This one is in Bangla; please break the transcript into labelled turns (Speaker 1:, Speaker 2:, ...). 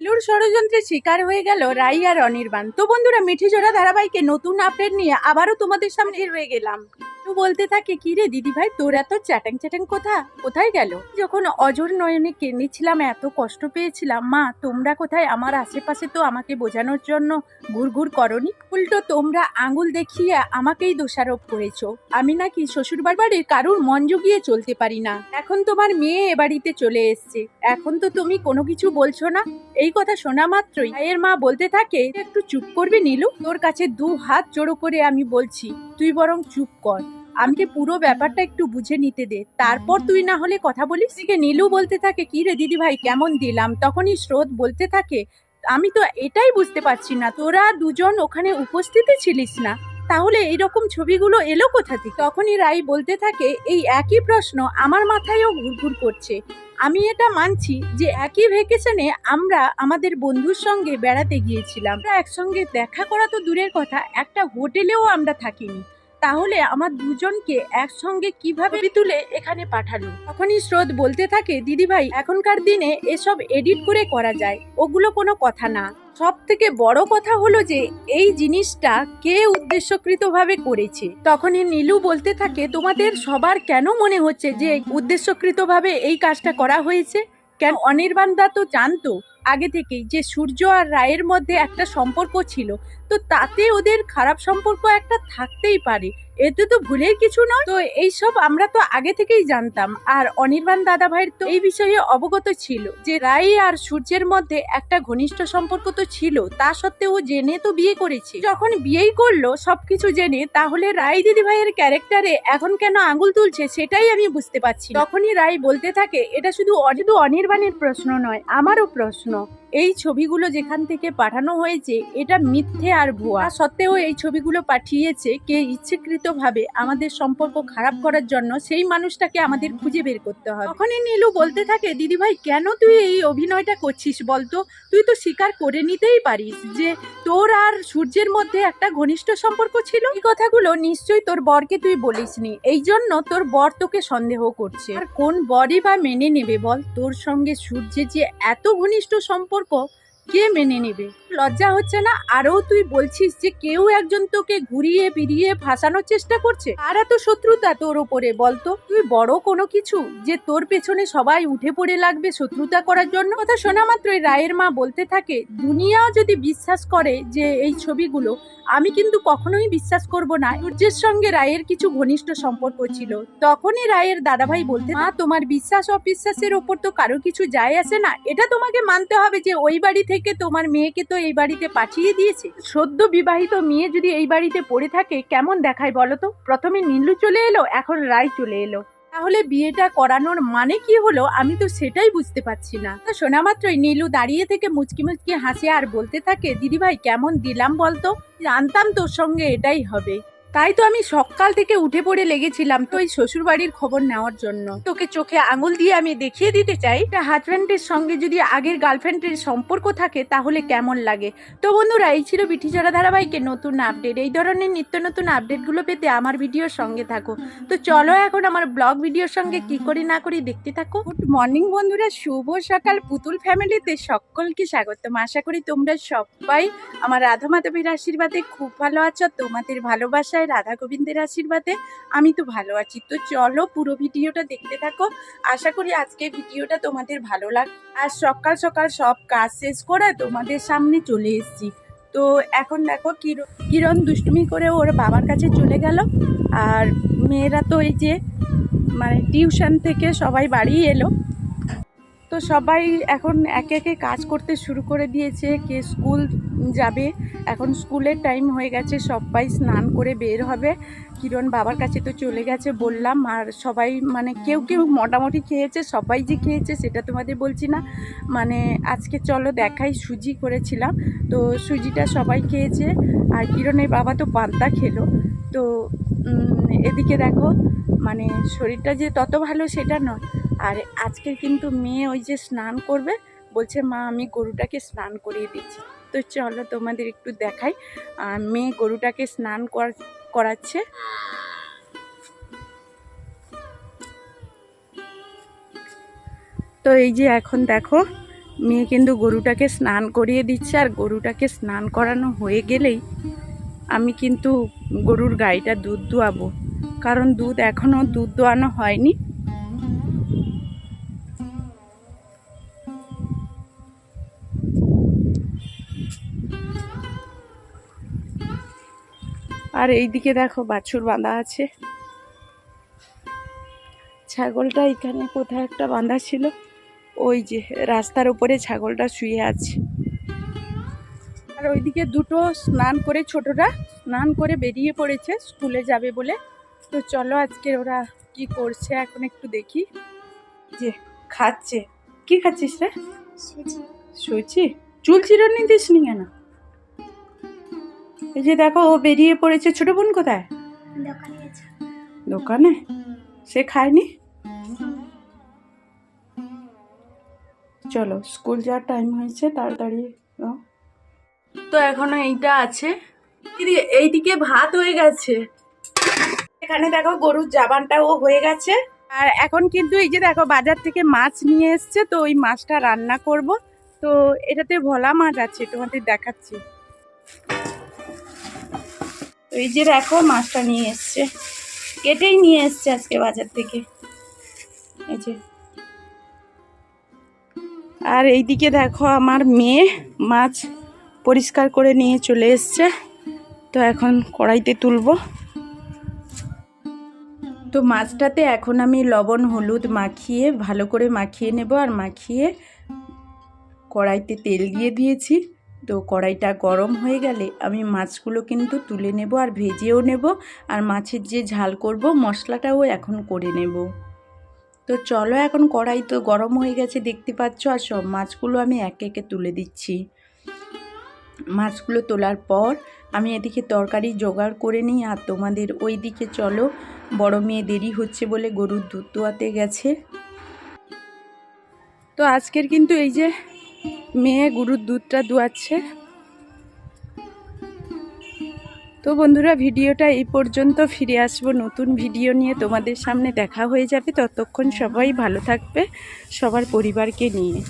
Speaker 1: লুর ষড়যন্ত্রের শিকার হয়ে গেল রাই আর অনির্বাণ। তো বন্ধুরা, মিঠি জোড়া ধারাবাহিকে নতুন আপডেট নিয়ে আবারও তোমাদের সামনে হয়ে গেলাম। তো বলতে থাকে, কি রে দিদি ভাই তোর এত চ্যাটাং চ্যাটাং কোথা? কোথায় গেল? যখন অজর নয়নে কেঁদেছিলাম এত কষ্ট পেয়েছিলাম, মা, তোমরা কোথায়? আমার আশেপাশে তো আমাকে বোঝানোর জন্য ঘুরঘুর করনি। উল্টো তোমরা আঙুল দেখিয়ে আমাকেই দোষারোপ করেছ। আমি নাকি শ্বশুর বাড়ির কারুর মন জুগিয়ে চলতে পারি না। এখন তোমার মেয়ে এ বাড়িতে চলে এসছে। এখন তো তুমি কোনো কিছু বলছো না। এই কথা শোনা মাত্রই ভাইয়ের মা বলতে থাকে, একটু চুপ করবে নীলু? তোর কাছে দু হাত জোড়ো করে আমি বলছি, তুই বরং চুপ কর। আমাকে পুরো ব্যাপারটা একটু বুঝে নিতে দে। তারপর তুই না হলে কথা বলিস? দিকে নীলু বলতে থাকে, কি রে দিদি ভাই কেমন দিলাম? তখনই স্রোত বলতে থাকে, আমি তো এটাই বুঝতে পারছি না, তোরা দুজন ওখানে উপস্থিতই ছিলিস না। তাহলে এইরকম ছবিগুলো এলো কোথা থেকে? তখনই রাই বলতে থাকে, এই একই প্রশ্ন আমার মাথায়ও ঘুরঘুর করছে। আমি এটা মানছি যে একই ভেকেশনে আমরা আমাদের বন্ধুর সঙ্গে বেড়াতে গিয়েছিলাম। একসঙ্গে দেখা করা তো দূরের কথা, একটা হোটেলেও আমরা থাকিনি। তাহলে আমার দুজনকে একসঙ্গে কীভাবে তুলে এখানে পাঠালো? তখনই স্রোত বলতে থাকে দিদি ভাই এখনকার দিনে এসব এডিট করে করা যায়। ওগুলো কোনো কথা না। সব থেকে বড় কথা হলো যে, এই জিনিসটা কে উদ্দেশ্যকৃতভাবে করেছে? তখনই নীলু বলতে থাকে, তোমাদের সবার কেন মনে হচ্ছে যে উদ্দেশ্যকৃতভাবে এই কাজটা করা হয়েছে? কেন অনির্বাণ দা তো জানতো আগে থেকেই যে সূর্য আর রায়ের মধ্যে একটা সম্পর্ক ছিল। তো তাতে ওদের খারাপ সম্পর্ক একটা থাকতেই পারে। এতে তো ভুলের কিছু নয়। তো এইসব আমরা তো আগে থেকেই জানতাম। আর অনির্বাণ দাদা ভাইয়ের তো এই বিষয়ে অবগত ছিল যে, রাই আর সূর্যের মধ্যে একটা ঘনিষ্ঠ সম্পর্ক তো ছিল। তা সত্ত্বেও জেনে তো বিয়ে করেছে। যখন বিয়েই করল সবকিছু জেনে, তাহলে রাই দিদি ভাইয়ের ক্যারেক্টারে এখন কেন আঙুল তুলছে সেটাই আমি বুঝতে পারছি তখনই রাই বলতে থাকে, এটা শুধু শুধু অনির্বাণের প্রশ্ন নয়, আমারও প্রশ্ন। এই ছবিগুলো যেখান থেকে পাঠানো হয়েছে, এটা মিথ্যে আর ভুয়া। সত্ত্বেও এই ছবিগুলো পাঠিয়েছে কে ইচ্ছেকৃতভাবে আমাদের সম্পর্ক খারাপ করার জন্য, সেই মানুষটাকে আমাদের খুঁজে বের করতে হবে। তখনই নীলু বলতে থাকে দিদি ভাই কেন তুই এই অভিনয়টা করছিস বলতো? তুই তো স্বীকার করে নিতেই পারিস যে তোর আর সূর্যের মধ্যে একটা ঘনিষ্ঠ সম্পর্ক ছিল? এই কথাগুলো নিশ্চয়ই তোর বরকে তুই বলিসনি। এই জন্য তোর বর তোকে সন্দেহ করছে। আর কোন বরই বা মেনে নেবে বল? তোর সঙ্গে সূর্যের যে এত ঘনিষ্ঠ সম্পর্ক সম্পর্ক কে মেনে নেবে? লজ্জা হচ্ছে না? আরও তুই বলছিস যে কেউ একজন তোকে ঘুরিয়ে ফিরিয়ে ফাঁসানোর চেষ্টা করছে? আর এত শত্রুতা তোর ওপরে বলতো? তুই বড় কোনো কিছু? যে তোর পেছনে সবাই উঠে পড়ে লাগবে শত্রুতা করার জন্য? কথা শোনা মাত্রই রায়ের মা বলতে থাকে দুনিয়া যদি বিশ্বাস করে যে এই ছবিগুলো, আমি কিন্তু কখনোই বিশ্বাস করব না। সূর্যের সঙ্গে রায়ের কিছু ঘনিষ্ঠ সম্পর্ক ছিল। তখনই রায়ের দাদাভাই বলতে মা, তোমার বিশ্বাস অবিশ্বাসের ওপর তো কারও কিছু যায় আসে না। এটা তোমাকে মানতে হবে যে ওই বাড়ি থেকে তোমার মেয়েকে তো এই বাড়িতে পাঠিয়ে দিয়েছে। সদ্য বিবাহিত মেয়ে যদি এই বাড়িতে পড়ে থাকে, কেমন দেখায় বলো তো? প্রথমে নীলু চলে এলো, এখন রায় চলে এলো। তাহলে বিয়েটা করানোর মানে কি হলো? আমি তো সেটাই বুঝতে পারছি না। তো শোনা মাত্রই নীলু দাঁড়িয়ে থেকে মুচকি মুচকি হাসে আর বলতে থাকে, দিদিভাই, কেমন দিলাম বলতো? জানতাম তোর সঙ্গে এটাই হবে। তাই তো আমি সকাল থেকে উঠে পড়ে লেগেছিলাম তো এই শ্বশুর বাড়ির খবর নেওয়ার জন্য। তোকে চোখে আঙুল দিয়ে আমি দেখিয়ে দিতে চাই হাজব্যান্ডের সঙ্গে যদি আগের গার্লফ্রেন্ডের সম্পর্ক থাকে তাহলে কেমন লাগে? তো বন্ধুরা, এই ছিল বিঠিচড়া ধারাবাহিকের নতুন আপডেট এই ধরনের নিত্য নতুন আপডেটগুলো পেতে আমার ভিডিওর সঙ্গে থাকো। তো চলো এখন আমার ব্লগ ভিডিওর সঙ্গে কি করি না করি দেখতে থাকো। গুড মর্নিং বন্ধুরা, শুভ সকাল। পুতুল ফ্যামিলিতে সকলকে স্বাগতম। আশা করি তোমরা সবাই আমার রাধা মাধবের আশীর্বাদে খুব ভালো আছো, তোমাদের ভালোবাসায় রাধা গোবিন্দের আশীর্বাদে। আমি তো ভালো আছি। তো চলো পুরো ভিডিওটা দেখতে থাকো। আশা করি আজকে ভিডিওটা তোমাদের ভালো লাগ আর সকাল সকাল সব কাজ শেষ করে তোমাদের সামনে চলে এসেছি। তো এখন দেখো কিরণ কিরণ দুষ্টুমি করে ওর বাবার কাছে চলে গেল। আর মেয়েরা তো এই যে মানে টিউশন থেকে সবাই বাড়ি এলো। তো সবাই এখন একে একে কাজ করতে শুরু করে দিয়েছে। কে স্কুল যাবে। এখন স্কুলের টাইম হয়ে গেছে, সবাই স্নান করে বের হবে। কিরণ বাবার কাছে তো চলে গেছে বললাম, আর সবাই মানে কেউ কেউ মোটামুটি খেয়েছে, সবাই যে খেয়েছে সেটা তোমাদের বলছি না। মানে আজকে চলো দেখাই, সুজি করেছিলাম। তো সুজিটা সবাই খেয়েছে, আর কিরণের বাবা তো পান্তা খেলো। তো এদিকে দেখো মানে শরীরটা যে তত ভালো সেটা নয়। আর আজকে কিন্তু মেয়ে ওই যে স্নান করবে, বলছে, মা, আমি গরুটাকে স্নান করিয়ে দিচ্ছি। তো চলো তোমাদের একটু দেখাই। আর মেয়ে গরুটাকে স্নান কর- করাচ্ছে। তো এই যে এখন দেখো, মেয়ে কিন্তু গরুটাকে স্নান করিয়ে দিচ্ছে আর গরুটাকে স্নান করানো হয়ে গেলেই আমি কিন্তু গরুর গাইটা দুধ দোয়াবো কারণ দুধ এখনও দুধ দোয়ানো হয়নি। আর এইদিকে দেখো বাছুর বাঁধা আছে। ছাগলটা এখানে কোথায় একটা বাঁধা ছিল? ওই যে রাস্তার উপরে ছাগলটা শুয়ে আছে। আর ওইদিকে দুটো স্নান করে ছোটরা স্নান করে বেরিয়ে পড়েছে স্কুলে যাবে বলে। তো চলো আজকে ওরা কি করছে এখন একটু দেখি। যে খাচ্ছে। কি খাচ্ছিস রে? সুচি চুল চিরুনি দিস নি কেন? এই যে দেখো, ও বেরিয়ে পড়েছে। ছোট বোন কোথায়? দোকানে? সে খায়নি? চলো, স্কুল যাওয়ার টাইম হয়েছে, তাড়াতাড়ি। তো এখনও এইটা আছে। এইদিকে ভাত হয়ে গেছে। এখানে দেখো, গরুর জাবানটাও হয়ে গেছে। আর এখন কিন্তু এই যে দেখো, বাজার থেকে মাছ নিয়ে এসছে, তো ওই মাছটা রান্না করব। তো এটাতে ভোলা মাছ আছে, তোমাদের দেখাচ্ছি। এই যে দেখো, মাছটা নিয়ে এসছে। কেটেই নিয়ে এসছে আজকে বাজার থেকে। এই যে। আর এইদিকে দেখো, আমার মেয়ে মাছ পরিষ্কার করে নিয়ে চলে এসছে। তো এখন কড়াইতে তুলবো। তো মাছটাতে এখন আমি লবণ, হলুদ মাখিয়ে, ভালো করে মাখিয়ে নেব। আর মাখিয়ে কড়াইতে তেল দিয়ে দিয়েছি। তো কড়াইটা গরম হয়ে গেলে আমি মাছগুলো কিন্তু তুলে নেব আর ভেজেও নেব আর মাছের যে ঝাল করব মশলাটাও এখন করে নেব। তো চলো এখন কড়াই তো গরম হয়ে গেছে দেখতে পাচ্ছ আর সব মাছগুলো আমি একে একে তুলে দিচ্ছি। মাছগুলো তোলার পর আমি এদিকে তরকারি জোগাড় করে নিই আর তোমাদের ওই দিকে চলো, বড় মেয়ে দেরি হচ্ছে বলে গরুর দুধ দোয়াতে গেছে। তো আজকের কিন্তু এই যে মেয়ে গরুর দুধটা দুয়াচ্ছে। তো বন্ধুরা, ভিডিওটা এই পর্যন্ত। ফিরে আসব নতুন ভিডিও নিয়ে। তোমাদের সামনে দেখা হয়ে যাবে। ততক্ষণ সবাই ভালো থাকবে, সবার পরিবারকে নিয়ে।